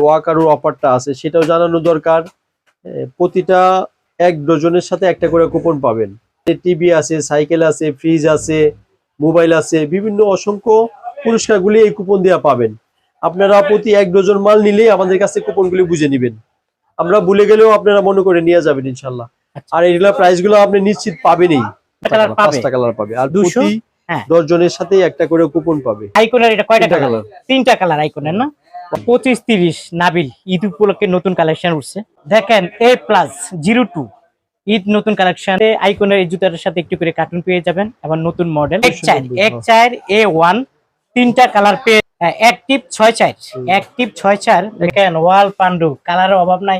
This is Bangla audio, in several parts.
ওয়াকারুর অফারটা আছে সেটাও জানানো দরকার। প্রতিটা এক ডজনের সাথে একটা করে কুপন পাবেন। টিভি আছে সাইকেল আছে ফ্রিজ আছে মোবাইল আছে বিভিন্ন অসংখ্য পুরস্কারগুলি এই কুপন দেওয়া পাবেন। আপনারা প্রতি এক ডজন মাল নিলেই আমাদের কাছে কুপনগুলি বুঝে নেবেন। আমরা ভুলে গেলেও আপনারা মনে করে নিয়ে যাবেন ইনশাল্লাহ। আর এগুলা প্রাইসগুলো আপনি নিশ্চিত পাবেনই। পাঁচটা কালার পাবে। আর 200 প্রতি হ্যাঁ। দশ জনের সাথে একটা করে কুপন পাবে। আইকনের এটা কয়টা কালার। তিনটা কালার আইকনের না? পঁচিশ তিরিশ নাবিল ঈদ উপলক্ষে নতুন কালেকশন উঠছে। দেখেন A plus zero two Eid নতুন কালেকশন আইকনের এই জুতার সাথে একটু করে কার্টুন পেয়ে যাবেন আবার নতুন মডেল এক চার এক চার এ ওয়ান তিনটা কালার পেয়ে অ্যাক্টিভ ছয় চার অ্যাক্টিভ ছয় চার। দেখেন ওয়াল পান্ডু কালারের অভাব নাই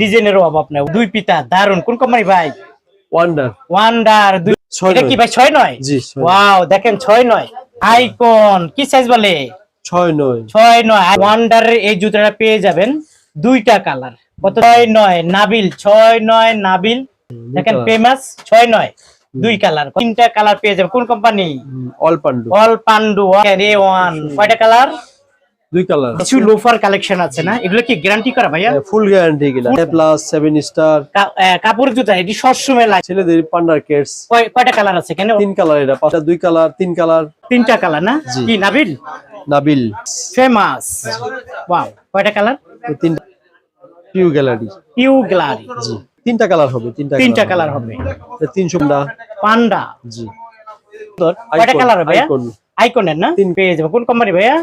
ডিজাইনেরও অভাব নাই। দুই পিতা দারুণ কোন কোম্পানি ভাই? ওয়ান্ডার ওয়ান্ডার দুই এটা কি। ভাই ছয় নয়? ছয় নয়। ওয়াও দেখেন ছয় নয়। আইকন কি সাইজ বলে? ছয় নয়। ছয় নয় ওয়ান্ডারের এই জুতাটা পেয়ে যাবেন দুইটা কালার কত? ছয় নয় নাবিল। ছয় নয় নাবিল। দেখেন ফেমাস ছয় নয় দুই কালার তিনটা কালার পেয়ে যাবেন। কোন কোম্পানি অল পান্ডু। অল পান্ডু ওয়ান কয়টা কালার দুই কালার কিছু লোফার কালেকশন আছে না? এগুলো কি গ্যারান্টি করা ভাইয়া? ফুল গ্যারান্টি গিলা প্লাস সেভেন স্টার কাপড় জুতা এটি সবসময় লাগে। ছেলেদের পান্ডার কেটস কয়- কয়টা কালার আছে কেন তিন কালার এটা পাঁচটা দুই কালার তিন কালার তিনটা কালার না? কি নাবিল? নাবিল। ফেমাস ওয়াও কয়টা কালার তিনটা। পিউ গ্যালারি পিউ গ্লারি জি। তিনটা কালার হবে তিনটা তিনটা কালার হবে। তিনশো পান্ডা। জি। কয়টা কালার হবে আইকন আইকনের না? তিন- পেয়ে যাবে। কোন কোম্পানি ভাইয়া?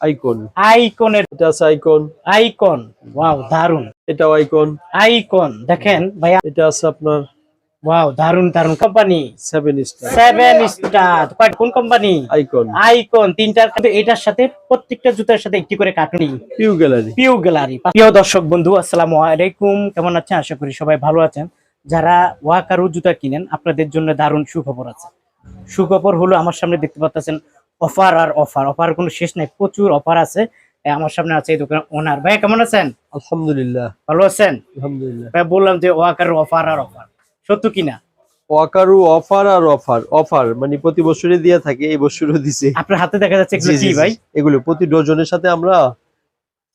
আইকন আইকনের এটা আছে আইকন আইকন ওয়াও দারুণ এটাও আইকন আইকন দেখেন ভাইয়া। এটা আছে আপনার ওয়াও দারুণ দারুণ company seven star seven star কোন কোম্পানি আইকন আইকন তিনটার কিন্তু এটার সাথে প্রত্যেকটা জুতার সাথে একটি করে কাটুনি পিউ গ্যালারি পিউ গ্যালারি প্রিয় দর্শক বন্ধু আসসালামু আলাইকুম। কেমন আছেন? আশা করি সবাই ভালো আছেন। যারা ওয়াকারু জুতা কিনেন আপনাদের জন্য দারুণ সুখবর আছে। সুখবর হলো আমার সামনে দেখতে পাচ্ছেন অফার আর অফার অফার কোনো শেষ নাই প্রচুর অফার আছে। আমার সামনে আছে এই দোকানের ওনার ভাই কেমন আছেন? আলহামদুলিল্লাহ। ভালো আছেন? আলহামদুলিল্লাহ। ভাই বললাম যে ওয়াকারু অফার আর অফার সত্য কিনা? ওয়াকারু অফার আর অফার অফার মানে প্রতি বছরই দিয়ে থাকে এই বছরও দিছে। আপনার হাতে দেখা যাচ্ছে এগুলো কি ভাই? এগুলো প্রতি ডজনের সাথে আমরা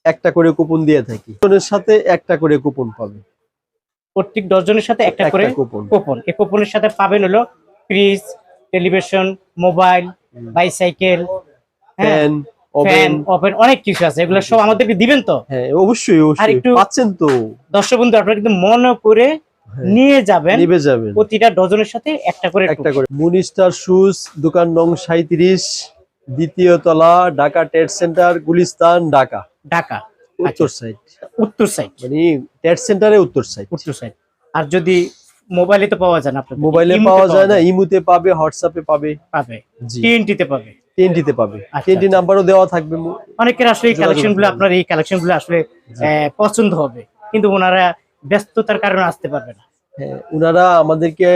একটা করে কুপন দিয়ে থাকি। ডজনের সাথে একটা করে কুপন পাবে। প্রত্যেক ডজনের সাথে একটা করে কুপন। এই কুপনের সাথে পাবেন হলো ফ্রিজ টেলিভিশন মোবাইল বাইসাইকেল হ্যাঁ ফ্যান ফ্যান ওভেন। ওভেন অনেক কিছু আছে। এগুলো সব আমাদেরকে দিবেন তো? হ্যাঁ অবশ্যই অবশ্যই। পাচ্ছেন তো। দর্শক বন্ধু আপনারা কিন্তু মনে করে নিয়ে যাবেন। নিবে যাবেন। প্রতিটা ডজনের সাথে একটা করে একটা করে। মুনিস্টার শুজ দোকান নং সাঁত্রিশ দ্বিতীয় তলা ঢাকা টেট সেন্টার গুলিস্তান ঢাকা। ঢাকা। উত্তর সাইড। উত্তর সাইড। মানে সেন্টারে উত্তর সাইড। উত্তর সাইড। আর যদি মোবাইলে তো পাওয়া যায় না আপনাদের। মোবাইলে পাওয়া যায় না ইমুতে পাবে হোয়াটসঅ্যাপে পাবে। পাবে। আচ্ছা, টিএনটি আচ্ছা। নাম্বারও দেওয়া থাকবে অনেকের আসলে এই আপনার এই আসলে পছন্দ হবে। কিন্তু ওনারা ব্যস্ততার কারণে আসতে পারবে না। হ্যাঁ, উনারা আমাদেরকে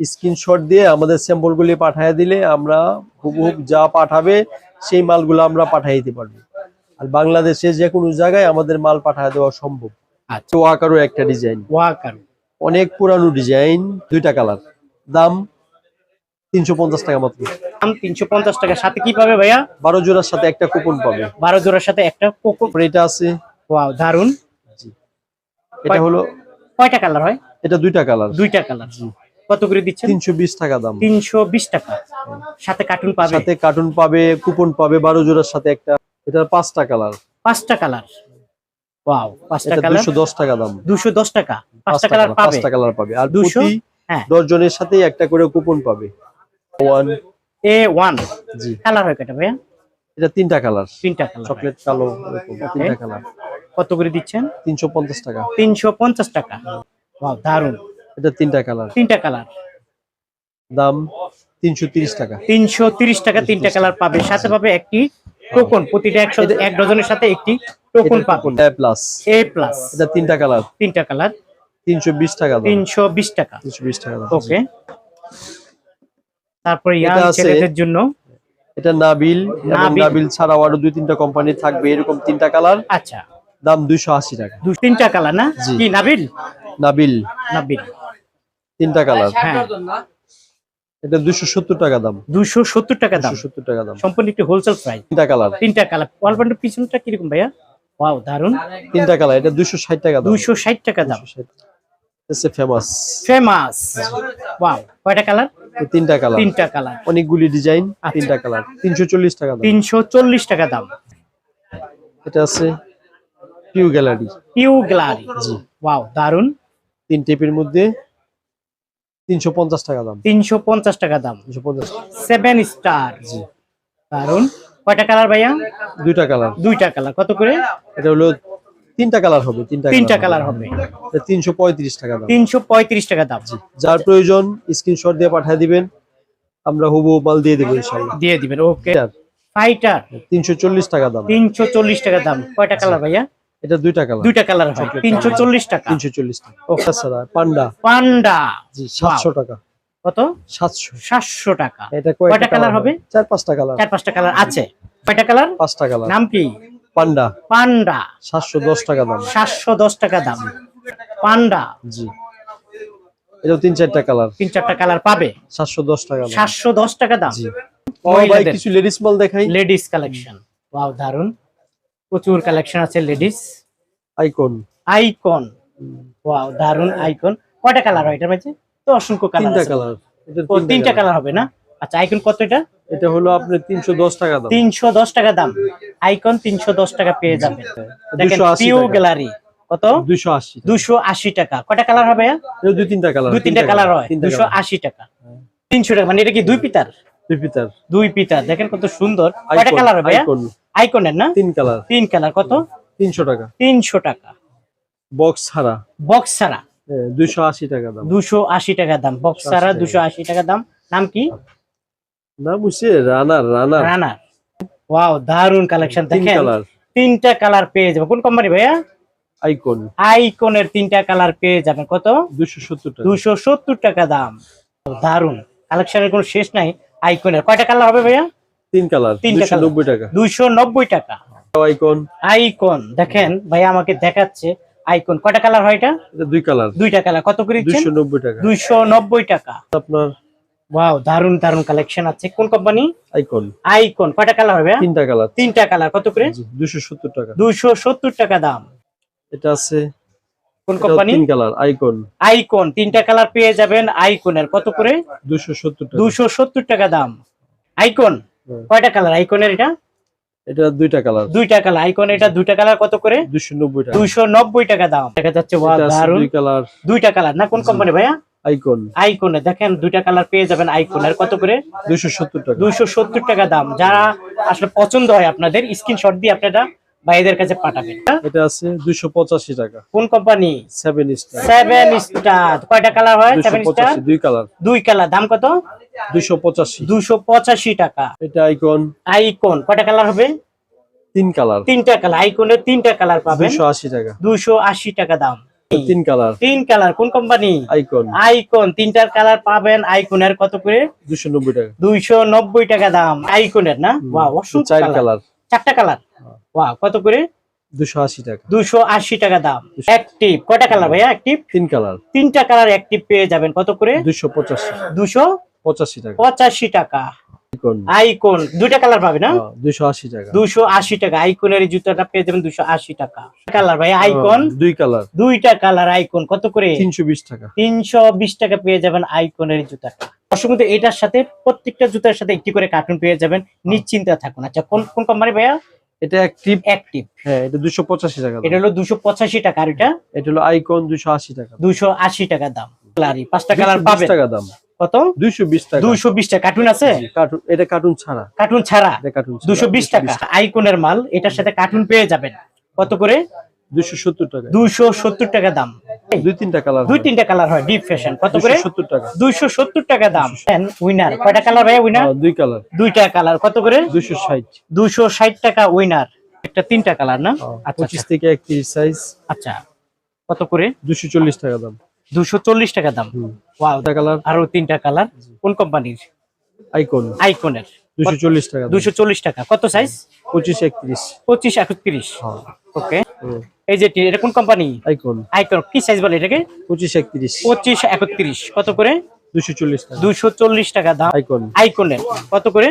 স্ক্রিনশট দিয়ে আমাদের স্যাম্পল গুলি পাঠিয়ে দিলে আমরা হুবহুব যা পাঠাবে সেই মালগুলো আমরা পাঠিয়ে দিতে পারব। আর বাংলাদেশে যে কোনো জায়গায় আমাদের মাল পাঠিয়ে দেওয়া সম্ভব। আচ্ছা। তো আকারও একটা ডিজাইন ওয়াকার অনেক পুরানো ডিজাইন দুইটা কালার দাম তিনশো পঞ্চাশ টাকা মাত্র। দাম তিনশো পঞ্চাশ টাকা সাথে কি পাবে ভাইয়া? বারো জোড়ার সাথে একটা কুপন পাবে। বারো জোড়ার সাথে একটা তারপরে এটা আছে? ওয়াও দারুণ এটা হলো কয়টা কালার হয়? এটা দুইটা কালার। দুইটা কালার। কত করে দিচ্ছেন? তিনশো বিশ টাকা দাম। তিনশো বিশ টাকা। সাথে কার্টুন পাবে? সাথে কার্টুন পাবে কুপন পাবে বারো জোড়ার সাথে একটা। এটার পাঁচটা কালার। পাঁচটা কালার। ওয়াও পাঁচটা এটা কালার। দুশো দশ টাকা দাম। দুশো দশ টাকা। পাঁচটা কালার পাবে পাঁচটা কালার পাবে। আর 200 দুশো হ্যাঁ। দশ জনের সাথে একটা করে কুপন পাবে। ওয়ান এ ওয়ান জি। কালার হয় কয়টা ভাইয়া? এটা তিনটা কালার। তিনটা কালার। চকলেট কালো তিনটা কালার। কত করে দিচ্ছেন? তিনশো পঞ্চাশ টাকা। তিনশো পঞ্চাশ টাকা। দারুণ এটা তিনটা কালার। তিনটা কালার। দাম তিনশো তিরিশ টাকা। তিনশো তিরিশ টাকা তিনটা কালার পাবে সাথে পাবে একটি টোকন। প্রতিটা একশো এক ডজনের সাথে একটি টোকন পাবে প্লাস এ প্লাস এটা তিনটা কালার। তিনটা কালার। তিনশো বিশ টাকা তিনশো বিশ টাকা। তিনশো বিশ টাকা ওকে। তারপরে ইয়াং ছেলেদের জন্য। এটা নাবিল। নাবিল। ছাড়াও আরও দুই তিনটা কোম্পানি থাকবে। এরকম তিনটা কালার। আচ্ছা। দাম দুইশো আশি টাকা। তিনটা কালার না? কি নাবিল? নাবিল। নাবিল। তিনটা কালার। হ্যাঁ। এটা দুইশো সত্তর টাকা দাম। দুশো সত্তর টাকা দাম। সত্তর টাকা দাম। সম্পূর্ণ একটি হোলসেল প্রাইস তিনটা কালার। তিনটা কালার। ওয়ালপান্ডের পিছনটা কীরকম ভাইয়া? ওয়াও দারুণ তিনটা কালার। এটা দুশো ষাট টাকা দাম। দুইশো ষাট টাকা দাম। ফেমাস ফেমাস ওয়াও কয়টা কালার? তিনটা কালার। তিনটা কালার। অনেকগুলি ডিজাইন আচ্ছা। তিনটা কালার। তিনশো চল্লিশ টাকা দাম। তিনশো চল্লিশ টাকা দাম। এটা আছে Piu gallery Piu gallery wow দারুণ তিন টেপের মধ্যে তিনশো পঞ্চাশ টাকা দাম। তিনশো পঞ্চাশ টাকা দাম। তিনশো পঞ্চাশ। সেভেন স্টার জি। দারুণ কয়টা কালার ভাইয়া? দুইটা কালার। দুইটা কালার। কত করে? এটা হলো তিনটা কালার হবে তিনটা তিনটা কালার হবে। তিনশো পঁয়ত্রিশ টাকা দাম। তিনশো পঁয়ত্রিশ টাকা দাম। জি। যার প্রয়োজন স্ক্রিনশট দিয়ে পাঠিয়ে দিবেন। আমরা হুবহু মাল দিয়ে দেবো ইনশাল্লাহ দিয়ে দিবেন ওকে ফাইটার তিনশো চল্লিশ টাকা দাম। তিনশো চল্লিশ টাকা দাম। কয়টা কালার ভাইয়া? এটা দুইটা কালার দুইটা কালার হয়। তিনশো চল্লিশ টাকা। তিনশো চল্লিশ টাকা। Okay. তাছাড়া পান্ডা। পান্ডা। জি সাতশো টাকা। কত? সাতশো। সাতশো টাকা। এটা কয়টা কালার হবে? চার পাঁচটা কালার চার পাঁচটা কালার আছে। কয়টা কালার পাঁচটা কালার নাম কি? পান্ডা। পান্ডা। সাতশো দশ টাকা দাম। সাতশো দশ টাকা দাম। পান্ডা। জি। এটাও তিন চারটা কালার তিন চারটা কালার পাবে। সাতশো দশ টাকা দাম। সাতশো দশ টাকা দাম। জি। ও ভাই কিছু লেডিস মাল দেখাই। লেডিস কালেকশন ওয়াও দারুণ প্রচুর কালেকশন আছে লেডিস আইকন আইকন ওয়াও দারুণ আইকন কয়টা কালার হয় এটার মধ্যে? তো অসংখ্য কালার তিনটা কালার এটা তিনটা কালার হবে না? আচ্ছা আইকন কত এটা? এটা হলো তিনশো দশ টাকা দাম। তিনশো দশ টাকা দাম। আইকন তিনশো দশ টাকা পেয়ে যাবেন। দেখেন 280 পিউ গ্যালারি কত? দুইশো আশি দুশো আশি টাকা। কয়টা কালার হবে? এটা দুই তিনটা কালার দুই তিনটা কালার হয়। তিনটা দুশো colour। আশি টাকা। তিনশো টাকা মানে এটা কি দুই পিতার? দুই পিতার। দুই পিতার। দেখেন কত সুন্দর। কয়টা কালার হবে? আইকন আইকনের না? তিন কালার। তিন কালার কত? তিনশো টাকা। তিনশো টাকা। বক্স ছাড়া। বক্স ছাড়া? দুইশো আশি টাকা দাম। দুশো আশি টাকা দাম। বক্স ছাড়া দুশো আশি টাকা দাম। নাম কি? না বুঝছে রানার রানার। রানার। ওয়াও দারুণ কালেকশন দেখেন তিনটা কালার পেয়ে যাবেন। কোন কোম্পানি ভাইয়া? আইকন আইকনের তিনটা কালার পেয়ে যাবেন। কত? দুশো সত্তর দুশো সত্তর টাকা দাম। দারুণ কালেকশনের কোনো শেষ নাই। আইকনের কয়টা কালার হবে ভাইয়া? তিন কালার তিনটা নব্বই টাকা। দুইশো নব্বই টাকা। আইকন আইকন দেখেন আমাকে দেখাচ্ছে আইকন কয়টা কালার হয় এটা? দুই কালার। দুইটা কালার। কত করে দিচ্ছেন? দুশো নব্বই টাকা। দুইশো নব্বই টাকা। আপনার? ওয়াও দারুণ দারুণ কালেকশন আছে। কোন কোম্পানি আইকন আইকন কয়টা কালার হবে? তিনটা কালার। তিনটা কালার কত করে? দুশো সত্তর টাকা। দুইশো সত্তর টাকা দাম। এটা আছে? কোন কোম্পানি তিন কালার আইকন আইকন তিনটা কালার পেয়ে যাবেন আইকনের কত করে? দুশো সত্তর টাকা। দুশো সত্তর টাকা দাম। আইকন। কয়টা কালার? আইকনের এটা? এটা দুইটা কালার। দুইটা কালার। আইকন এটা দুইটা কালার কত করে? দুশো নব্বই টাকা। দুইশো নব্বই টাকা দাম। দেখা যাচ্ছে ওয়া দারুণ দুই কালার। দুইটা কালার না কোন কোম্পানি ভাইয়া? আইকন আইকনে দেখেন দুইটা কালার পেয়ে যাবেন আইকন আর কত করে? দুশো সত্তর টাকা। দুইশো সত্তর টাকা দাম। যারা আসলে পছন্দ হয় আপনাদের স্ক্রিনশট দিয়ে আপনারা ভাইদের কাছে পাঠাবেন। এটা আছে দুশো পঁচাশি টাকা। কোন company Seven Star Seven Star কয়টা কালার হয় দুশো সেভেন স্টার দুই কালার দুই কালার দাম কত? দুশো পঁচাশি। দুশো পঁচাশি টাকা। এটা আইকন আইকন কয়টা কালার হবে? তিন কালার তিনটা কালার আইকনের তিনটা কালার পাবেন। দুশো আশি টাকা। দুশো আশি টাকা দাম। তিন কালার তিন কালার কোন কোম্পানি আইকন আইকন তিনটার কালার পাবেন আইকনের কত করে? দুশো নব্বই টাকা। দুইশো নব্বই টাকা দাম। আইকনের না? ওয়া অসংখ্য চার কালার চারটা কালার ওয়া কত করে? দুশো আশি টাকা। দুশো আশি টাকা দাম। অ্যাক্টিভ কয়টা কালার ভাইয়া? অ্যাক্টিভ তিন কালার তিনটা কালার অ্যাক্টিভ পেয়ে যাবেন। কত করে? দুশো পঁচাশি। দুশো পঁচাশি টাকা। পঁচাশি টাকা। আইকন দুইটা কালার পাবে না? দুশো আশি টাকা। দুশো আশি টাকা। আইকনের জুতাটা পেয়ে যাবেন দুশো আশি টাকা। কালার ভাই আইকন হ্যাঁ, দুই কালার দুইটা কালার আইকন কত করে? তিনশো বিশ টাকা। তিনশো বিশ টাকা পেয়ে যাবেন আইকনের জুতাটা। অসংখ্য এটার সাথে প্রত্যেকটা জুতার সাথে একটি করে কার্টুন পেয়ে যাবেন। নিশ্চিন্তে থাকুন। আচ্ছা কোন কোন কোম্পানি ভাইয়া? এটা অ্যাক্টিভ অ্যাক্টিভ হ্যাঁ এটা দুশো পঁচাশি টাকা এটা হলো দুশো পঁচাশি টাকা আর এটা? এটা হলো আইকন দুশো আশি টাকা। দুশো আশি টাকা দাম। কালারই পাঁচটা কালার পাবে 20 টাকা দাম। কত? দুইশো বিশ টাকা। দুইশো বিশ টাকা। কার্টুন আছে? কার্টুন এটা কার্টুন ছাড়া। কার্টুন ছাড়া? এটা কার্টুন দুশো বিশ টাকা। আইকনের মাল এটার সাথে কার্টুন পেয়ে যাবেন। কত করে? দুশো সত্তর টাকা দুইশো সত্তর টাকা দাম। দুই তিনটা কালার দুই তিনটা কালার হয় ডিপ ফ্যাশন কত করে? সত্তর টাকা। দুইশো সত্তর টাকা দাম। উইনার কয়টা কালার উইনার দুই কালার। দুইটা কালার। কত করে? দুইশো ষাট। দুইশো ষাট টাকা উইনার একটা তিনটা কালার না? আচ্ছা পঁচিশ আচ্ছা, থেকে একত্রিশ সাইজ আচ্ছা। কত করে? দুশো চল্লিশ টাকা দাম। দুশো চল্লিশ টাকা দাম। Wow colour. আরও তিনটা কালার। কোন কোম্পানির আইকন আইকনের দুশো চল্লিশ টাকা দাম। দুশো চল্লিশ টাকা। কত সাইজ পঁচিশ একত্রিশ। পঁচিশ একত্রিশ। হ্যাঁ। ওকে এই যে এটা কোন কোম্পানি আইকন আইকন কি সাইজ বলে এটাকে? পঁচিশ একত্রিশ। পঁচিশ একত্রিশ। কত করে? দুশো চল্লিশ টাকা। দুশো চল্লিশ টাকা দাম। আইকন আইকনের কত করে?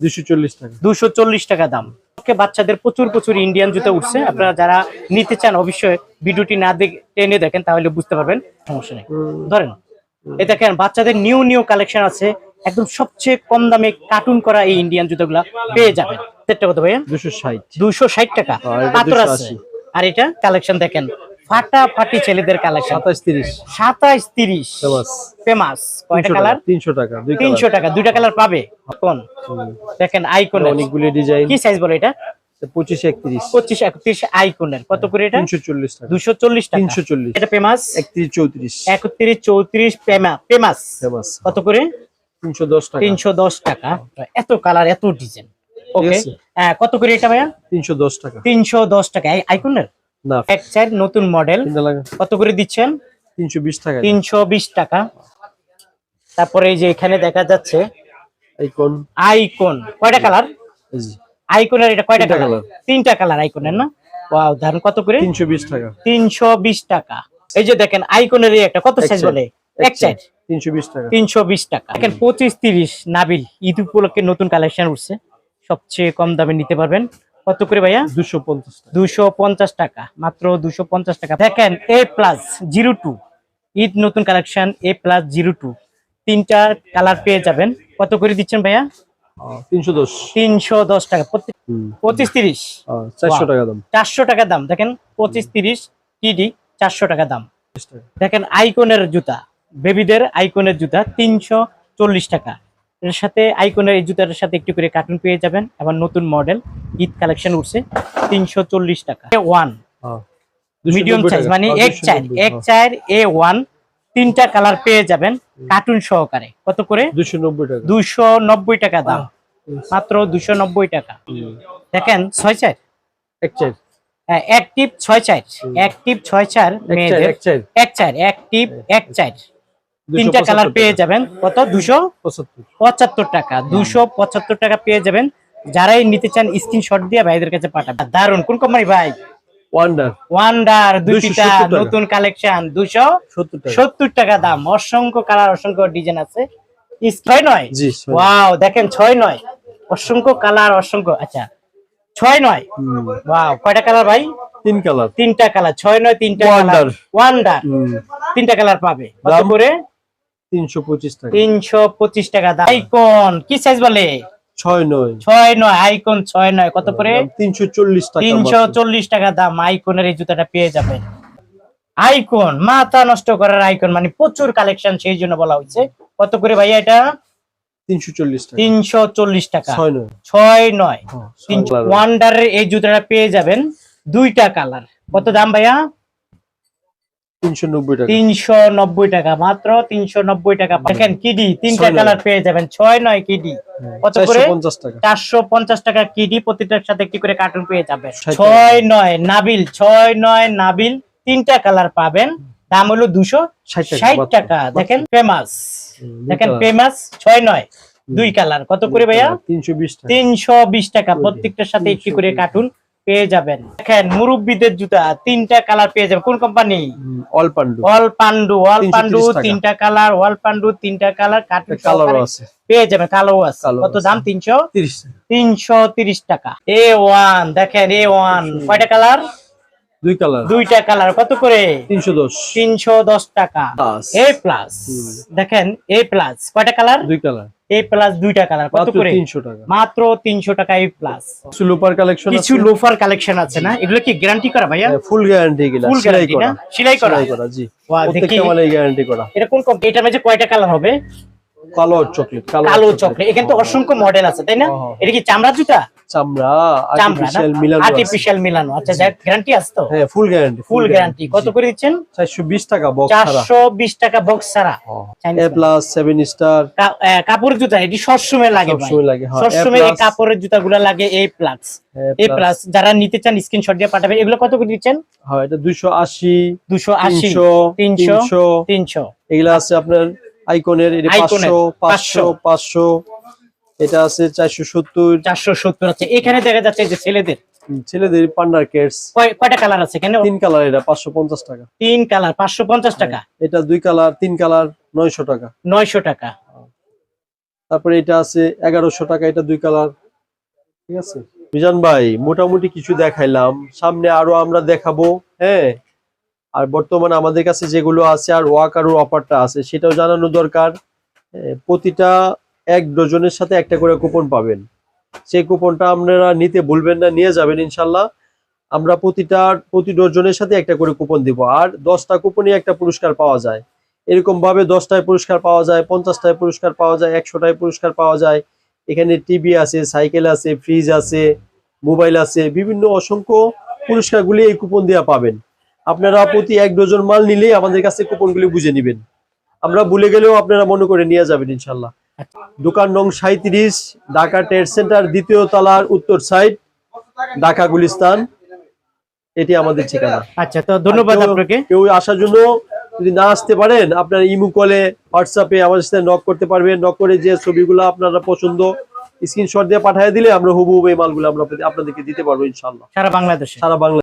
দুশো চল্লিশ টাকা। দুশো চল্লিশ টাকা দাম। ওকে বাচ্চাদের প্রচুর প্রচুর ইন্ডিয়ান জুতা উঠছে। আপনারা যারা নিতে চান অবশ্যই ভিডিওটি না দেখে টেনে দেখেন তাহলে বুঝতে পারবেন সমস্যা নেই। ধরেন এই দেখেন বাচ্চাদের নিউ নিউ কালেকশন আছে। একদম সবচেয়ে কম দামে কার্টুন করা এই ইন্ডিয়ান জুতোগুলা পেয়ে যাবেন। সেটটা কত ভাইয়া? দুশো ষাট। দুশো ষাট টাকা। আর আছে। 280 আর এটা কালেকশন দেখেন। ফাটাফাটি ছেলেদের কালেকশন সাতাশ তিরিশ। সাতাশ তিরিশ। ফেমাস। কয়টা কালার তিনশো টাকা তিনশো টাকা দুইটা কালার পাবে? কোন? দেখেন আইকন অনেকগুলি ডিজাইন কি সাইজ বলে এটা? পঁচিশ একত্রিশ। পঁচিশ একত্রিশ আইকনের কত করে এটা? তিনশো চল্লিশ টাকা। দুশো চল্লিশ তিনশো চল্লিশ। এটা ফেমাস একত্রিশ চৌত্রিশ। একত্রিশ চৌত্রিশ ফেমাস ফেমাস কত করে? তিনশো দশ টাকা। তিনশো দশ টাকা। এত কালার এত ডিজাইন ওকে কত করে এটা ভাইয়া? তিনশো দশ টাকা। তিনশো দশ টাকা। আইকনের না। এক চার নতুন মডেল। কত করে দিচ্ছেন? তিনশো বিশ টাকা। তিনশো বিশ টাকা। তারপরে এই যে এখানে দেখা যাচ্ছে আইকন। আইকন। কয়টা কালার? আইকনের এটা কয়টা কালার? তিনটা কালার আইকনের না? ওয়াও দারুণ কত করে? তিনশো বিশ টাকা। তিনশো বিশ টাকা। এই যে দেখেন আইকনের এই একটা কত সাইজ বলে? এক তিনশো বিশ টাকা। তিনশো বিশ টাকা। দেখেন পঁচিশ তিরিশ নাবিল। ঈদ উপলক্ষে নতুন কালেকশন উঠছে। সবচেয়ে কম দামে নিতে পারবেন। কত করে ভাইয়া? দুশো পঞ্চাশ টাকা। দুশো পঞ্চাশ টাকা। মাত্র দুশো পঞ্চাশ টাকা। দেখেন A plus zero two Eid নতুন collection A plus zero two তিনটা কালার পেয়ে যাবেন। কত করে দিচ্ছেন ভাইয়া? তিনশো দশ। তিনশো দশ টাকা। পঁচিশ তিরিশ। চারশো টাকা দাম। চারশো টাকা দাম। দেখেন পঁচিশ তিরিশ টিডি চারশো টাকা দাম। দেখেন আইকনের জুতা। বেবিদের আইকনের জুতা তিনশো চল্লিশ টাকা। এর সাথে আইকনের এই জুতার সাথে একটু করে কার্টুন পেয়ে যাবেন। এবং নতুন মডেল ঈদ কালেকশন উঠছে তিনশো চল্লিশ টাকা। ওয়ান হ্যাঁ। মিডিয়াম সাইজ মানে হ্যাঁ, এক চার এক হ্যাঁ। চার এ ওয়ান তিনটা কালার পেয়ে যাবেন কার্টুন সহকারে। কত করে? দুশো নব্বই টাকা। দুশো নব্বই টাকা দাম। মাত্র দুশো নব্বই টাকা। দেখেন ছয় চার। এক চার। অ্যাক্টিভ ছয় চার। অ্যাক্টিভ ছয় চার এক চার এক চার। এক চার। তিনটা কালার পেয়ে যাবেন। কত? দুশো পঁচাত্তর। টাকা। দুশো পঁচাত্তর টাকা পেয়ে যাবেন। যারাই নিতে চান স্ক্রিন স্ক্রিনশট দিয়ে ভাইদের কাছে পাঠাবেন। দারুণ কোন কোম্পানি ভাই? ওয়ান্ডার ওয়ান্ডার দুইটা নতুন কালেকশন দুশো সত্তর টাকা। দাম। অসংখ্য কালার অসংখ্য ডিজাইন আছে। ছয় নয়? ওয়াও দেখেন ছয় নয়। অসংখ্য কালার অসংখ্য আচ্ছা ছয় নয়? ওয়াও কয়টা কালার ভাই? তিন কালার তিনটা কালার ছয় নয় তিনটা কালার ওয়ান্ডার তিনটা কালার পাবে। কত করে? তিনশো পঁচিশ টাকা। দাম। আইকন কি সাইজ বলে? ছয় নয়। ছয় নয় আইকন ছয় নয় কত করে? তিনশো চল্লিশ তিনশো চল্লিশ টাকা দাম আইকনের এই জুতাটা পেয়ে যাবেন। আইকন মাথা নষ্ট করার আইকন মানে প্রচুর কালেকশন সেই জন্য বলা হয়েছে। কত করে ভাইয়া এটা? তিনশো চল্লিশ টাকা। ছয় নয়। নয়। হ্যাঁ, ওয়ান্ডারের এই জুতাটা পেয়ে যাবেন। দুইটা কালার কত দাম ভাইয়া? তিনশো নব্বই টাকা। মাত্র তিনশো নব্বই টাকা দেখেন কিডি তিনটা কালার পেয়ে যাবেন নয় কিডি। কত করে? টাকা। কিডি প্রতিটার সাথে একটি করে কার্টুন পেয়ে যাবেন। নয় নাবিল নয় নাবিল তিনটা কালার পাবেন। দাম হলো দুশো ষাট টাকা দেখেন ফেমাস দেখেন ফেমাস ছয় নয় দুই কালার কত করে ভাইয়া? তিনশো বিশ টাকা। তিনশো বিশ টাকা। প্রত্যেকটার সাথে একটি করে কার্টুন পেয়ে যাবেন। দেখেন মুরব্বীদের জুতা তিনটা কালার পেয়ে যাবেন। কোন কোম্পানি অল পান্ডু ওয়াল পান্ডু 330 পান্ডু তিনটা কালার ওয়াল পান্ডু তিনটা কালার কার্টুন কালারও আছে। পেয়ে যাবেন কালো আছে। কত দাম? তিনশো? তিরিশ টাকা। এ ওয়ান দেখেন এ ওয়ান কয়টা কালার দুই কালার দুইটা কালার কত করে? তিনশো দশ। তিনশো দশ টাকা। Plus। এ প্লাস দেখেন এ প্লাস কয়টা কালার দুই কালার এ প্লাস দুইটা কালার কত করে? তিনশো টাকা। মাত্র তিনশো টাকা এ প্লাস কিছু লোপার কালেকশন কিছু লোফার কালেকশন আছে না? এগুলো কি গ্যারান্টি করা ভাইয়া? ফুল গ্যারান্টি গিলা ফুল গ্যারান্টি না? সেলাই করা? করা জি। Wow, প্রত্যেকটা মালে গ্যারান্টি করা। এটা কোন এটা মধ্যে কয়টা কালার হবে? কালো চকলেট কালো চকলেট এখানে তো অসংখ্য মডেল আছে তাই না? হ্যাঁ। এটা কি চামড়া জুতা? চামড়া আর্টিফিশিয়াল মিলানো আর্টিফিশিয়াল মিলানো। আচ্ছা যাক গ্যারান্টি আছে তো? হ্যাঁ ফুল গ্যারান্টি ফুল গ্যারান্টি কত করে দিচ্ছেন? চারশো বিশ টাকা বক্স ছাড়া। টাকা বক্স ছাড়া। এ প্লাস স্টার কা- কাপড়ের জুতা এটি সবসময় লাগে ভাই। সবসময় লাগে হ্যাঁ সবসময় এই কাপড়ের জুতাগুলো লাগে এ প্লাস এ প্লাস যারা নিতে চান স্ক্রিনশট দিয়ে পাঠাবেন এগুলো কত করে দিচ্ছেন? হ্যাঁ এটা আশি দুশো আশি তিনশো তিনশো তিনশো। তিনশো। এগুলা আছে আপনার আইকনের এটা পাঁচশো। পাঁচশো। এটা আছে চারশো সত্তর। চারশো সত্তর আছে। এখানে দেখা যাচ্ছে যে ছেলেদের ছেলেদের পান্ডার কেটস। কয়- কয়টা কালার আছে এখানে তিন কালার এটা পাঁচশো পঞ্চাশ টাকা। তিন কালার পাঁচশো পঞ্চাশ টাকা। এটা দুই কালার তিন কালার নয়শো টাকা। নয়শো টাকা। তারপরে এটা আছে এগারোশো টাকা এটা দুই কালার। ঠিক আছে? মিজান ভাই মোটামুটি কিছু দেখাইলাম। সামনে আরও আমরা দেখাবো হ্যাঁ? আর বর্তমানে আমাদের কাছে যেগুলো আছে আর ওয়াকারুর অফারটা আছে সেটাও জানানো দরকার। প্রতিটা এক ডজনের সাথে একটা করে কুপন পাবেন। সেই কুপনটা আপনারা নিতে ভুলবেন না, নিয়ে যাবেন ইনশাল্লাহ। আমরা প্রতিটা, প্রতি ডজনের সাথে একটা করে কুপন দিব। আর দশটা কুপনই একটা পুরস্কার পাওয়া যায়। এরকম ভাবে দশটায় পুরস্কার পাওয়া যায়, পঞ্চাশটায় পুরস্কার পাওয়া যায়, একশোটায় পুরস্কার পাওয়া যায়। এখানে টিভি আছে, সাইকেল আছে ফ্রিজ আছে মোবাইল আছে, বিভিন্ন অসংখ্য পুরস্কারগুলি এই কুপন দেওয়া পাবেন। আপনারা প্রতি এক ডজন মাল নিলেই আমাদের কাছে কুপনগুলি বুঝে নেবেন। আমরা ভুলে গেলেও আপনারা মনে করে নিয়ে যাবেন ইনশাল্লাহ। দোকান নং সাঁত্রিশ ঢাকা ট্রেড সেন্টার দ্বিতীয় তলার উত্তর সাইড ঢাকা গুলিস্তান। এটি আমাদের ঠিকানা। আচ্ছা তো ধন্যবাদ আপনাকে। কেউ আসার জন্য যদি না আসতে পারেন আপনার ইমু কলে হোয়াটসঅ্যাপে আমাদের সাথে নক করতে পারবেন। নক করে যে ছবিগুলো আপনারা পছন্দ স্ক্রিনশট দিয়ে পাঠিয়ে দিলে আমরা হুবহু এই মালগুলো আমরা আপনাদেরকে দিতে পারব ইনশাল্লাহ সারা বাংলাদেশে। সারা বাংলা